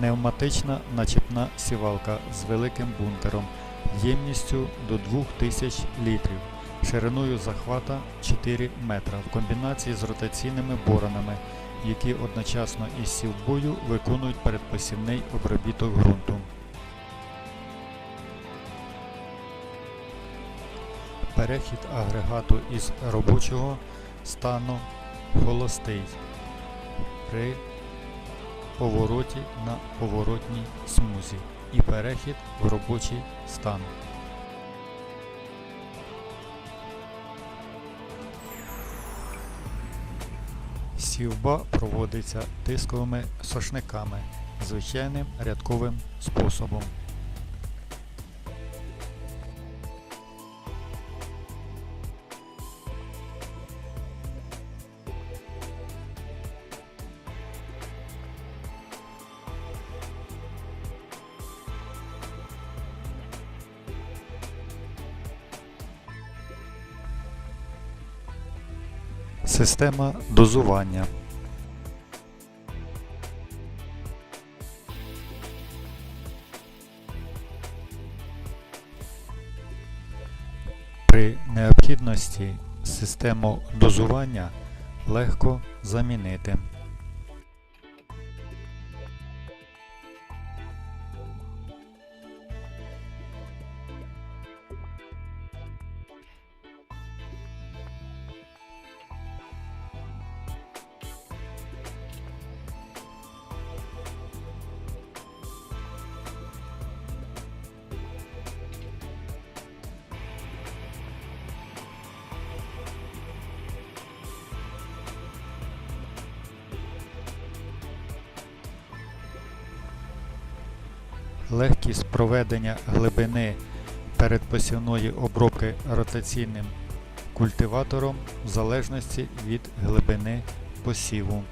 Пневматична начепна сівалка з великим бункером ємністю до 2000 літрів, шириною захвата 4 метра в комбінації з ротаційними боронами, які одночасно із сівбою виконують передпосівний обробіток ґрунту. Перехід агрегату із робочого стану холостий при повороті на поворотній смузі і перехід в робочий стан. Сівба проводиться тисковими сошниками звичайним рядковим способом. Система дозування. При необхідності систему дозування легко замінити. Легкість проведення глибини передпосівної обробки ротаційним культиватором в залежності від глибини посіву.